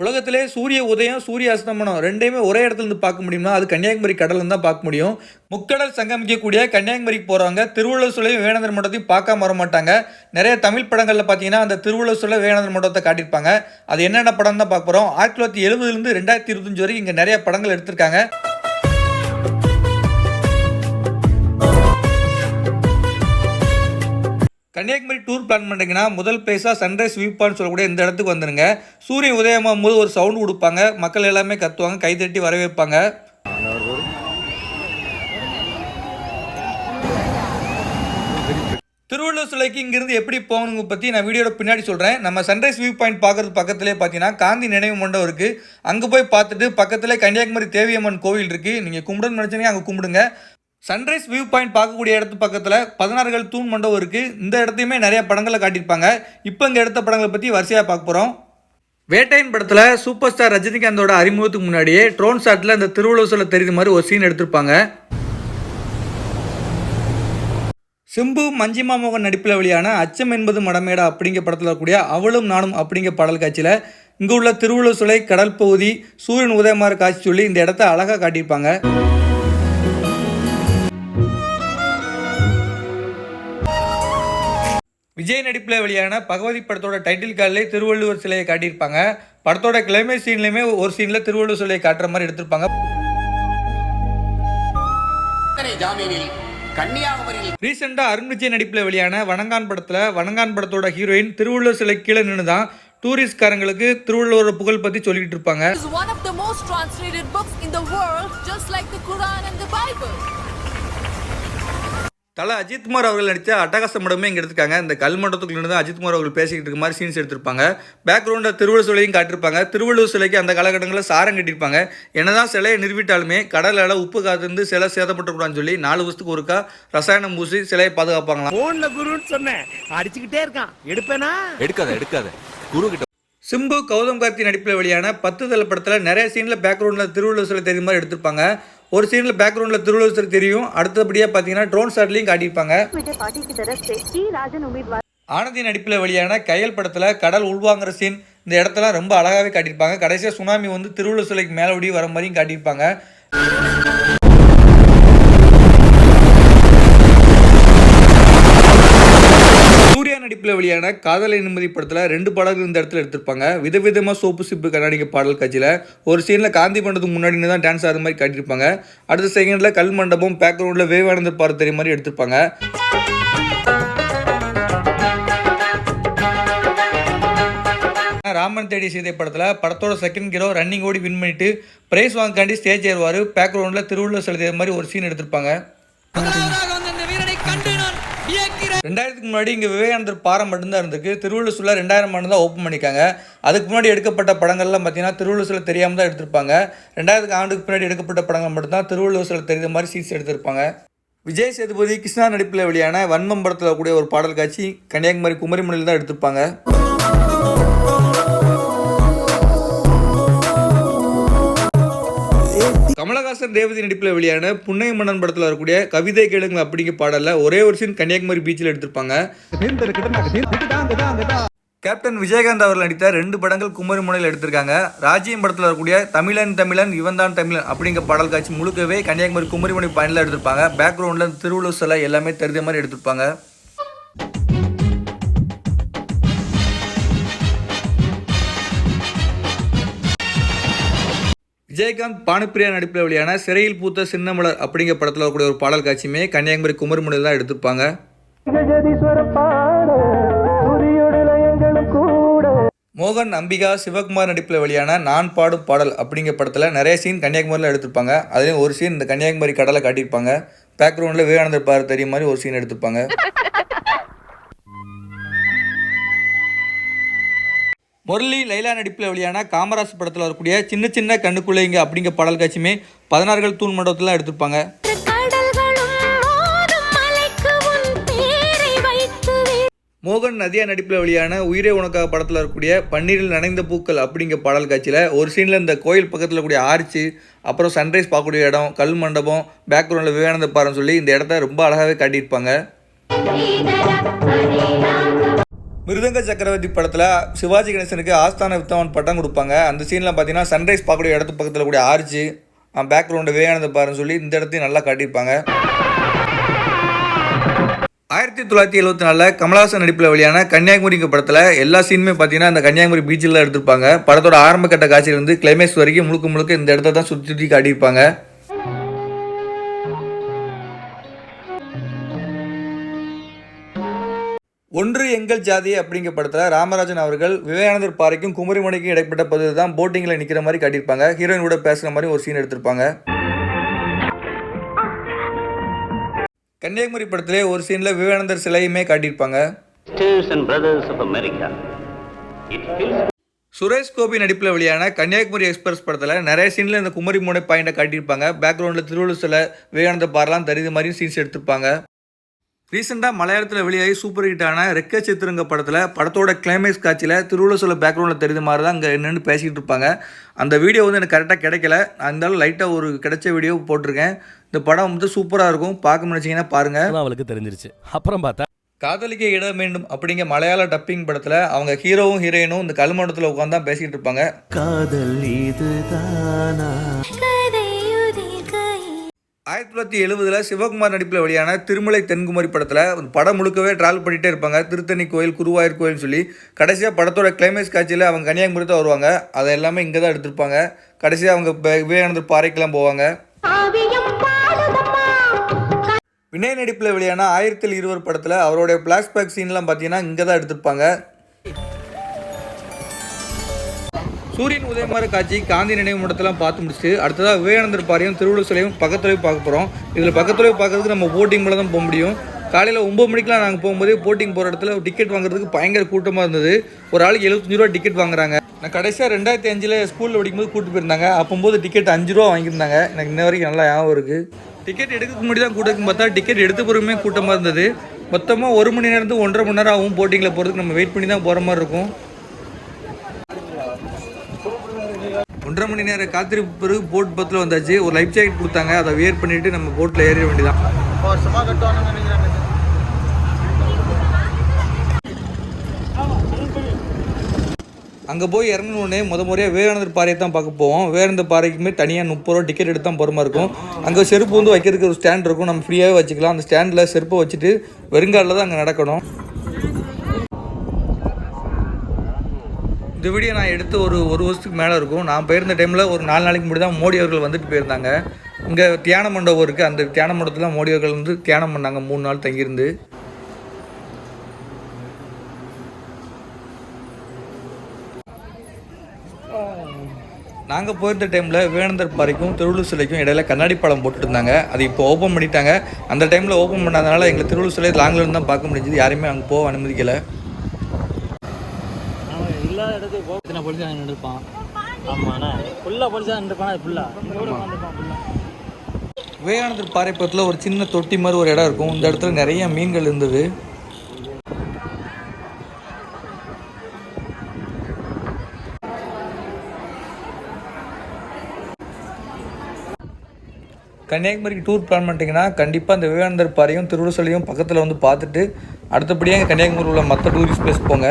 உலகத்திலே சூரிய உதயம் சூரிய அஸ்தமனம் ரெண்டையுமே ஒரே இடத்துல இருந்து பார்க்க முடியும்னா அது கன்னியாகுமரி கடலில் தான் பார்க்க முடியும். முக்கடல் சங்கமிக்கக்கூடிய கன்னியாகுமரிக்கு போகிறவங்க திருவள்ளுவர் சிலையும் வேணந்தர் மண்டத்தையும் பார்க்காம வர மாட்டாங்க. நிறைய தமிழ் படங்களில் பார்த்தீங்கன்னா அந்த திருவள்ளுவர் சிலை வேணந்தர் மண்டத்தை காட்டியிருப்பாங்க. அது என்னென்ன படம் தான் பார்க்க போகிறோம் ஆயிரத்தி தொள்ளாயிரத்தி எழுபதுலேருந்து ரெண்டாயிரத்தி இருபத்தஞ்சு வரைக்கும் இங்கே நிறைய படங்கள் எடுத்திருக்காங்க. கன்னியாகுமரி டூர் பிளான் பண்ணுறீங்கன்னா முதல் பிளேஸாக சன்ரைஸ் வியூ பாயிண்ட் சொல்லக்கூடிய இந்த இடத்துக்கு வந்துருங்க. சூரியன் உதயமாகும் போது ஒரு சவுண்ட் கொடுப்பாங்க. மக்கள் எல்லாமே கத்துவாங்க கைதட்டி வரவேற்பாங்க. திருவள்ளுவர் சிலைக்கு இங்கிருந்து எப்படி போகணுங்க பற்றி நான் வீடியோட பின்னாடி சொல்கிறேன் நம்ம சன்ரைஸ் வியூ பாயிண்ட் பார்க்குறது பக்கத்துலேயே பார்த்தீங்கன்னா காந்தி நினைவு மண்டபம் இருக்குது அங்கே போய் பார்த்துட்டு பக்கத்தில் கன்னியாகுமரி தேவியம்மன் கோவில் இருக்குது நீங்கள் கும்பிடணும்னு நினச்சிங்கன்னா அங்கே கும்பிடுங்க. சன்ரைஸ் வியூ பாயிண்ட் பார்க்கக்கூடிய இடத்து பக்கத்தில் பதினாறுகள் தூண் மண்டபம் இருக்குது இந்த இடத்தையுமே நிறைய படங்களை காட்டியிருப்பாங்க. இப்போ இங்கே எடுத்த படங்களை பற்றி வரிசையாக பார்க்க போகிறோம் வேட்டையின் படத்தில் சூப்பர் ஸ்டார் ரஜினிகாந்தோட அறிமுகத்துக்கு முன்னாடியே ட்ரோன் ஷாட்டில் இந்த திருவள்ளுவர் தெரியுது மாதிரி ஒரு சீன் எடுத்திருப்பாங்க. சிம்பு மஞ்சிமா மோகன் நடிப்பில் வெளியான அச்சம் என்பது மடமேடா அப்படிங்கிற படத்தில் இருக்கக்கூடிய அவளும் நானும் அப்படிங்கிற பாடல் காட்சியில் இங்கே உள்ள திருவள்ளுவர் சிலை கடல் பகுதி சூரியன் உதயமாற காட்சி சொல்லி இந்த இடத்த அழகாக காட்டியிருப்பாங்க. விஜய் நடிப்பில் வெளியான பகவதி படத்தோட டைட்டில் கார்டிலே திருவள்ளுவர் சிலையை காட்டியிருப்பாங்க. படத்தோட கிளைமே சீன்லையுமே ஒரு சீனில் திருவள்ளுவர் சிலையை காட்டுற மாதிரி எடுத்திருப்பாங்க. ரீசெண்டாக அருண் விஜய் நடிப்பில் வெளியான வணங்கான் படத்தில் வணங்கான் படத்தோட ஹீரோயின் திருவள்ளுவர் சிலை கீழே நின்று தான் டூரிஸ்ட்காரங்களுக்கு திருவள்ளுவர் புகழ் பற்றி சொல்லிட்டு இருப்பாங்க. தல அஜித்குமார் அவர்கள் நடித்த அட்டகாச மடமே இங்கே எடுத்திருக்காங்க. இந்த கல் மண்டபத்துக்குள்ள இருந்து அஜித்குமார் அவர்கள் பேசிக்கிட்டு இருக்க மாதிரி சீன்ஸ் எடுத்திருப்பாங்க. பேக்ரவுண்டில் திருவள்ளுவர் சிலையும் காட்டியிருப்பாங்க. திருவள்ளுவர் சிலைக்கு அந்த காலகட்டங்களில் சாரம் கட்டியிருப்பாங்க. என்னதான் சிலையை நிறுவிட்டாலுமே கடலால் உப்பு காத்திருந்து சிலை சேதப்பட்டுக்கூடாதுன்னு சொல்லி நாலு வருஷத்துக்கு ஒருக்கா ரசாயனம் பூசி சிலையை பாதுகாப்பாங்களாம். போன்ல குருன்னு சொன்னேன். அடிச்சுக்கிட்டே இருக்கான். எடுப்பேனா? எடுக்காத எடுக்காத. குரு கிட்ட சிம்பு கௌதம் கார்த்தி நடிப்பில் வெளியான பத்து தல படத்தில் நிறைய சீனில் பேக்ரவுண்டில் திருவள்ளுவர் சிலை தெரியும் மாதிரி எடுத்திருப்பாங்க. ஒரு சீனில் பேக்ரவுண்டில் திருவள்ளுவர் தெரியும். அடுத்தபடியாக பார்த்தீங்கன்னா ட்ரோன் ஷாட்லையும் காட்டியிருப்பாங்க. ஆனந்தின் நடிப்பில் வெளியான கையல் படத்தில் கடல் உள்வாங்குற சீன் இந்த இடத்தெல்லாம் ரொம்ப அழகாகவே காட்டியிருப்பாங்க. கடைசியாக சுனாமி வந்து திருவள்ளுவர் சிலைக்கு மேலே ஒடி வர மாதிரியும் காட்டியிருப்பாங்க. நடிப்பில் வெளியான காதலை நிம்மதி படத்தில் ரெண்டு பாடல்கள் இந்த இடத்துல எடுத்திருப்பாங்க. விதவிதமாக சோப்பு சிப்பு கண்ணாடிக்க பாடல் காட்சியில். ஒரு சீனில் காந்தி மண்டபத்துக்கு முன்னாடி தான் டான்ஸ் ஆகிற மாதிரி காட்டியிருப்பாங்க. அடுத்த செகண்டில் கல் மண்டபம் பேக்ரவுண்டில் விவேகானந்தர் பாரு தெரிய மாதிரி எடுத்திருப்பாங்க. ராமன் தேடி சீதை படத்தில் படத்தோட செகண்ட் ஹீரோ ரன்னிங் ஓடி வின் பண்ணிட்டு பிரைஸ் வாங்காண்டி ஸ்டேஜ் ஏறுவார். பேக்ரவுண்டில் திருவள்ளுவர் செலுத்திய மாதிரி ஒரு சீன் எடுத்திருப்பாங்க. ரெண்டாயிரத்துக்கு முன்னாடி இங்கே விவேகானந்தர் பாறை மட்டும்தான் இருந்திருக்கு. திருவள்ளுவர் சிலை ரெண்டாயிரம் ஆண்டு தான் ஓப்பன் பண்ணிக்காங்க அதுக்கு முன்னாடி எடுக்கப்பட்ட படங்கள்லாம் பார்த்தீங்கன்னா திருவள்ளுவர் சிலை தெரியாமல் தான் எடுத்திருப்பாங்க. ரெண்டாயிரத்துக்கு ஆண்டுக்கு பின்னாடி எடுக்கப்பட்ட படங்கள் மட்டும்தான் திருவள்ளுவர் சிலை தெரிந்த மாதிரி சீட்ஸ் எடுத்திருப்பாங்க. விஜய் சேதுபதி கிருஷ்ணா நடிப்பில் வெளியான வன்மம் படத்தில் கூடிய ஒரு பாடல் காட்சி கன்னியாகுமரி குமரிமலையில் தான் எடுத்திருப்பாங்க. கமலஹாசன் ரேவதி நடிப்பில் வெளியான புன்னை மன்னன் படத்தில் வரக்கூடிய கவிதை கேளுங்க அப்படிங்கிற பாடலில் ஒரே ஒரு சீன் கன்னியாகுமரி பீச்சில் எடுத்திருப்பாங்க. கேப்டன் விஜயகாந்த் அவர்கள் நடித்த ரெண்டு படங்கள் குமரி முனையில் எடுத்திருக்காங்க. ராஜ்யம் படத்தில் வரக்கூடிய தமிழன் தமிழன் இவன்தான் தமிழன் அப்படிங்கிற பாடல் காட்சி முழுக்கவே கன்னியாகுமரி குமரிமுனை பயனில் எடுத்திருப்பாங்க. பேக்ரவுண்டில் திருவள்ளுவர் சிலை எல்லாமே தெரிஞ்ச மாதிரி எடுத்திருப்பாங்க. விஜயகாந்த் பானுப்பிரியா நடிப்பில் வெளியான சிறையில் பூத்த சின்னமலர் அப்படிங்கிற படத்தில் வரக்கூடிய ஒரு பாடல் காட்சியுமே கன்னியாகுமரி குமரிமுனையில் தான் எடுத்திருப்பாங்க. மோகன் அம்பிகா சிவகுமார் நடிப்பில் வெளியான நான் பாடும் பாடல் அப்படிங்கிற படத்தில் நிறைய சீன் கன்னியாகுமரியில் எடுத்திருப்பாங்க. அதுலேயும் ஒரு சீன் இந்த கன்னியாகுமரி கடலை காட்டியிருப்பாங்க. பேக்ரவுண்டில் விவேகானந்தர் பார் தெரியும் மாதிரி ஒரு சீன் எடுத்திருப்பாங்க. முரளி லைலா நடிப்பில் வெளியான காமராஜ் படத்தில் வரக்கூடிய சின்ன சின்ன கண்ணுக்குள்ளைங்க அப்படிங்கிற பாடல் காட்சியுமே பதினாறுகள் தூண் மண்டபத்தில் எடுத்திருப்பாங்க. மோகன் நதியா நடிப்பில் வெளியான உயிரே உனக்காக படத்தில் இருக்கக்கூடிய பன்னீரில் நனைந்த பூக்கள் அப்படிங்கிற பாடல் காட்சியில் ஒரு சீனில் இந்த கோயில் பக்கத்தில் கூடிய ஆர்ச்சு அப்புறம் சன்ரைஸ் பார்க்கக்கூடிய இடம் கல் மண்டபம் பேக்ரவுண்டில் விவேகானந்த பாறைன்னு சொல்லி இந்த இடத்த ரொம்ப அழகாகவே காட்டியிருப்பாங்க. மிருதங்க சக்கரவர்த்தி படத்தில் சிவாஜி கணேசனுக்கு ஆஸ்தான வித்தவன் பட்டம் கொடுப்பாங்க. அந்த சீனில் பார்த்தீங்கன்னா சன்ரைஸ் பார்க்கக்கூடிய இடத்து பக்கத்தில் கூடிய ஆர்ச்சு பேக்ரவுண்டு விவேகானந்த பாருன்னு சொல்லி இந்த இடத்தையும் நல்லா காட்டியிருப்பாங்க. ஆயிரத்தி தொள்ளாயிரத்தி எழுபத்தி நாலில் கமலஹாசன் நடிப்பில் வெளியான கன்னியாகுமரிங்க படத்தில் எல்லா சீனுமே பார்த்தீங்கன்னா அந்த கன்னியாகுமரி பீச்சில் தான் எடுத்திருப்பாங்க. படத்தோட ஆரம்ப கட்ட காட்சியிலிருந்து கிளைமேக்ஸ் வரைக்கும் முழுக்க முழுக்க இந்த இடத்த தான் சுற்றி சுற்றி காட்டியிருப்பாங்க. ஒன்று எங்கள் ஜாதி அப்படிங்கிற படத்தில் ராமராஜன் அவர்கள் விவேகானந்தர் பாறைக்கும் குமரிமலைக்கும் இடைப்பட்ட பகுதியில் தான் போட்டிங்கில் நிற்கிற மாதிரி காட்டியிருப்பாங்க. ஹீரோயின் கூட பேசுகிற மாதிரி ஒரு சீன் எடுத்திருப்பாங்க. கன்னியாகுமரி படத்திலே ஒரு சீனில் விவேகானந்தர் சிலையுமே காட்டியிருப்பாங்க. சுரேஷ் கோபி நடிப்பில் வெளியான கன்னியாகுமரி எக்ஸ்பிரஸ் படத்தில் நிறைய சீனில் இந்த குமரி முனை பாயிண்டை காட்டியிருப்பாங்க. பேக்ரவுண்டில் திருவள்ளுவர் சிலை விவேகானந்த பாரெலாம் தெரியுது மாதிரி சீன்ஸ் எடுத்திருப்பாங்க. ரீசெண்டாக மலையாளத்தில் வெளியாகி சூப்பர் ஹிட்டான ரெக்க சித்திரங்க படத்தில் படத்தோட கிளைமேக்ஸ் காட்சியில் திருவள்ளுவர் சிலை பேக்ரவுண்டில் தெரியுது மாதிரி தான் அங்கே நின்று பேசிக்கிட்டு இருப்பாங்க. அந்த வீடியோ வந்து எனக்கு கரெக்டாக கிடைக்கல. இருந்தாலும் லைட்டாக ஒரு கிடைச்ச வீடியோ போட்டிருக்கேன். இந்த படம் வந்து சூப்பராக இருக்கும். பார்க்க நினச்சிங்கன்னா பாருங்கள் அவளுக்கு தெரிஞ்சிருச்சு. அப்புறம் பார்த்தா காதலிக்க இடம் வேண்டும் அப்படிங்கிற மலையாள டப்பிங் படத்தில் அவங்க ஹீரோவும் ஹீரோயினும் இந்த கல்மண்டத்தில் உட்காந்து தான் பேசிக்கிட்டு இருப்பாங்க. ஆயிரத்தி தொள்ளாயிரத்தி எழுபதில் சிவகுமார் நடிப்பில் வெளியான திருமலை தென்குமரி படத்தில் படம் முழுக்கவே ட்ராவல் பண்ணிகிட்டே இருப்பாங்க. திருத்தணி கோயில் குருவாயூர் கோயில்னு சொல்லி கடைசியாக படத்தோட கிளைமேக்ஸ் காட்சியில் அவங்க கன்னியாகுமரி தான் வருவாங்க. அதை எல்லாமே இங்கே தான் எடுத்திருப்பாங்க. கடைசியாக அவங்க விவேகானந்தர் பாறைக்கெல்லாம் போவாங்க. வினய் நடிப்பில் வெளியான ஆயிரத்தில் இருவர் படத்தில் அவருடைய பிளாஷ்பேக் சீன்லாம் பார்த்தீங்கன்னா இங்கே தான் எடுத்திருப்பாங்க. சூரியன் உதயமாற காட்சி காந்தி நினைவு மடத்தெல்லாம் பார்த்து முடிச்சுட்டு அடுத்ததாக விவேகானந்தர் பாறையும் திருவள்ளுவர் சிலையும் பக்கத்துல பார்க்க போகிறோம் இதில் பக்கத்துல பார்க்கறதுக்கு நம்ம போட்டிங் மேலே தான் போக முடியும். காலையில் ஒம்பது மணிக்கெலாம் நாங்கள் போகும்போது போட்டிங் போகிற இடத்துல டிக்கெட் வாங்குறதுக்கு பயங்கர கூட்டமாக இருந்தது. ஒரு ஆளுக்கு எழுபத்தஞ்சு ரூபா டிக்கெட் வாங்குறாங்க. நான் கடைசியாக ரெண்டாயிரத்தி அஞ்சில் ஸ்கூலில் படிக்கும்போது கூட்டு போயிருந்தாங்க. அப்போம்போது டிக்கெட் அஞ்சு ரூபா வாங்கியிருந்தாங்க. எனக்கு இன்ன வரைக்கும் நல்லா ஞாபகம் இருக்குது டிக்கெட் எடுக்க முன்னாடி தான் கூட்டம் பார்த்தா டிக்கெட் எடுத்த பிறகுமே கூட்டமாக இருந்தது. மொத்தமாக ஒரு மணி நேரத்துக்கு ஒன்றரை மணி நேரம் ஆகும் போட்டிங்கில் போகிறதுக்கு நம்ம வெயிட் பண்ணி தான் போகிற மாதிரி இருக்கும். ஒன்றரை மணி நேரம் காத்திருப்பு பிறகு போட் பத்தில் வந்தாச்சு. ஒரு லைஃப் ஜாக்கெட் கொடுத்தாங்க. அதை வியர் பண்ணிட்டு நம்ம போட்டில் ஏறிட வேண்டியதான் அங்கே போய் இறங்கினோடனே முத முறையாக விவேகானந்தர் பாறையை தான் பார்க்க போவோம். விவேகானந்தர் பாறைக்குமே தனியாக முப்பது ரூபா டிக்கெட் எடுத்து தான் போகிற மாதிரி இருக்கும். அங்கே செருப்பு வந்து வைக்கிறதுக்கு ஒரு ஸ்டாண்ட் இருக்கும். நம்ம ஃப்ரீயாகவே வச்சுக்கலாம். அந்த ஸ்டாண்டில் செருப்பை வச்சுட்டு வெறுங்காலில் தான் அங்கே நடக்கணும். இந்த வீடியோ நான் எடுத்து ஒரு ஒரு வருஷத்துக்கு மேலே இருக்கும். நான் போயிருந்த டைமில் ஒரு நாலு நாளைக்கு முன்னாடி தான் மோடி அவர்கள் வந்துட்டு போயிருந்தாங்க. இங்கே தியான மண்டபம் இருக்குது அந்த தியான மண்டபத்தில் மோடி அவர்கள் வந்து தியானம் பண்ணாங்க. மூணு நாள் தங்கியிருந்து. நாங்கள் போயிருந்த டைமில் வேணந்தர் பாறைக்கும் திருவள்ளூர் சிலைக்கும் இடையில கண்ணாடி படம் போட்டுட்டு இருந்தாங்க. அது இப்போ ஓப்பன் பண்ணிட்டாங்க. அந்த டைமில் ஓப்பன் பண்ணாதனால எங்களுக்கு திருவள்ளுவர் சிலை லாங்கில் இருந்து தான் பார்க்க முடிஞ்சது. யாரையுமே அங்கே போக அனுமதிக்கலை. இல்லாத இடத்துக்கு போக இத்தனை போலீஸ் அங்கே நின்றுப்பான் ஆமாண்ணா. ஃபுல்லாக போலீஸாக நின்றுப்பான் அது ஃபுல்லாக விவேகானந்தர் பாறை பக்கத்தில் ஒரு சின்ன தொட்டி மாதிரி ஒரு இடம் இருக்கும். இந்த இடத்துல நிறைய மீன்கள் இருந்தது. கன்னியாகுமரிக்கு டூர் பிளான் பண்ணிட்டீங்கன்னா கண்டிப்பாக அந்த விவேகானந்தர் பாறையும் திருவிழசலையும் பக்கத்தில் வந்து பார்த்துட்டு அடுத்தபடியாக கன்னியாகுமரி உள்ள மற்ற டூரிஸ்ட் பிளேஸ் போங்க.